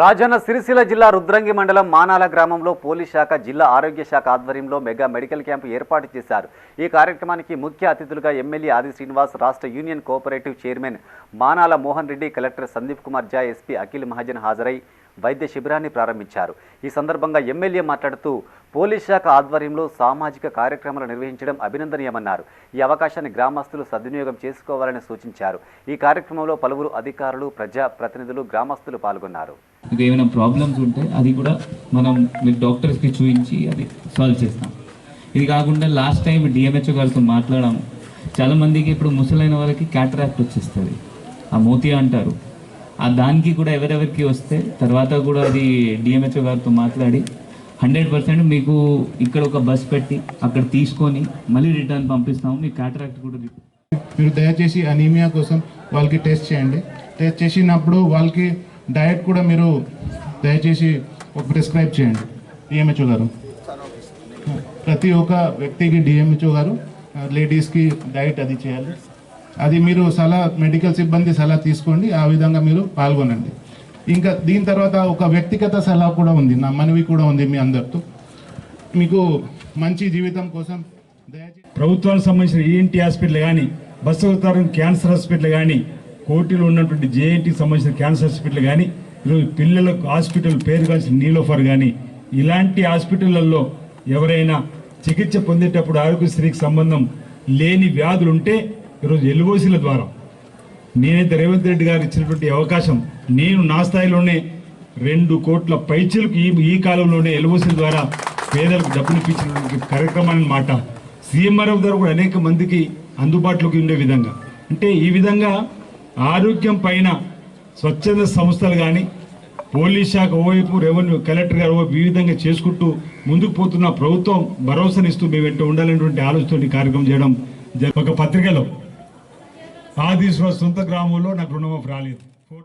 రాజన్న సిరిసిల్ల జిల్లా రుద్రంగి మండలం మానాల గ్రామంలో పోలీస్ శాఖ జిల్లా ఆరోగ్య శాఖ ఆధ్వర్యంలో మెగా మెడికల్ క్యాంపు ఏర్పాటు చేశారు. ఈ కార్యక్రమానికి ముఖ్య అతిథులుగా ఎమ్మెల్యే ఆది శ్రీనివాస్ రాష్ట్ర union cooperative chairman Manala Mohan Reddy collector Sandeep Kumar Jha SP Akhil Mahajan హాజరై వైద్య శిబిరాన్ని ప్రారంభించారు. ఈ సందర్భంగా ఎమ్మెల్యే మాట్లాడుతూ పోలీస్ శాఖ ఆధ్వర్యంలో సామాజిక కార్యక్రమాలు నిర్వహించడం అభినందనీయమన్నారు. ఈ అవకాశాన్ని గ్రామస్తులు సద్వినియోగం చేసుకోవాలని సూచించారు. ఈ కార్యక్రమంలో పలువురు అధికారులు ప్రజా ప్రతినిధులు గ్రామస్తులు పాల్గొన్నారు. ఏమైనా ప్రాబ్లమ్స్ ఉంటే అది కూడా మనం మీకు డాక్టర్స్కి చూపించి అది సాల్వ్ చేస్తాం. ఇది కాకుండా లాస్ట్ టైం డిఎంహెచ్ఓ గారితో మాట్లాడాము. చాలామందికి ఇప్పుడు ముసలైన వాళ్ళకి క్యాటరాక్ట్ వచ్చేస్తుంది. ఆ మోతియా అంటారు. ఆ దానికి కూడా ఎవరెవరికి వస్తే తర్వాత కూడా అది డిఎంహెచ్ఓ గారితో మాట్లాడి హండ్రెడ్ పర్సెంట్ మీకు ఇక్కడ ఒక బస్ పెట్టి అక్కడ తీసుకొని మళ్ళీ రిటర్న్ పంపిస్తాము. మీకు క్యాటరాక్ట్ కూడా మీరు దయచేసి అనీమియా కోసం వాళ్ళకి టెస్ట్ చేయండి. టెస్ట్ చేసినప్పుడు వాళ్ళకి డయట్ కూడా మీరు దయచేసి ఒక ప్రిస్క్రైబ్ చేయండి. డిఎంహెచ్ఓ గారు. ప్రతి ఒక్క వ్యక్తికి డిఎంహెచ్ఓ గారు లేడీస్కి డైట్ అది చేయాలి. అది మీరు సలహా మెడికల్ సిబ్బంది సలహా తీసుకోండి. ఆ విధంగా మీరు పాల్గొనండి. ఇంకా దీని తర్వాత ఒక వ్యక్తిగత సలహా కూడా ఉంది నా మనవి కూడా ఉంది మీ అందరితో. మీకు మంచి జీవితం కోసం ప్రభుత్వానికి సంబంధించిన ఈఎన్టీ హాస్పిటల్ కానీ బస్సు అవతారం క్యాన్సర్ హాస్పిటల్ కానీ కోటిలో ఉన్నటువంటి జేఎన్టీకి సంబంధించిన క్యాన్సర్ హాస్పిటల్ కానీ ఈరోజు పిల్లలకు హాస్పిటల్ పేరు కాల్సిన నీలోఫర్ కానీ ఇలాంటి హాస్పిటళ్ళలో ఎవరైనా చికిత్స పొందేటప్పుడు ఆరోగ్యశ్రీకి సంబంధం లేని వ్యాధులు ఉంటే ఈరోజు ఎల్ఓసీల ద్వారా నేనైతే రేవంత్ రెడ్డి గారు ఇచ్చినటువంటి అవకాశం. నేను నా స్థాయిలోనే రెండు కోట్ల పైచలకు ఈ ఈ కాలంలోనే ఎల్ఓసీల ద్వారా పేదలకు డబ్బులు ఇప్పించినటువంటి కార్యక్రమాన్ని మాట. సీఎంఆర్ఎఫ్ ద్వారా కూడా అనేక మందికి అందుబాటులోకి ఉండే విధంగా. అంటే ఈ విధంగా ఆరోగ్యం పైన స్వచ్ఛంద సంస్థలు కానీ పోలీస్ శాఖ ఓవైపు రెవెన్యూ కలెక్టర్ గారు ఓవైపు ఈ విధంగా చేసుకుంటూ ముందుకు పోతున్న ప్రభుత్వం భరోసానిస్తూ మేము వెంట ఉండాలనేటువంటి ఆలోచనతో కార్యక్రమం చేయడం ఒక పత్రికలో ఆది స్వ సొంత గ్రామంలో నాకు రుణమాఫీ రాలేదు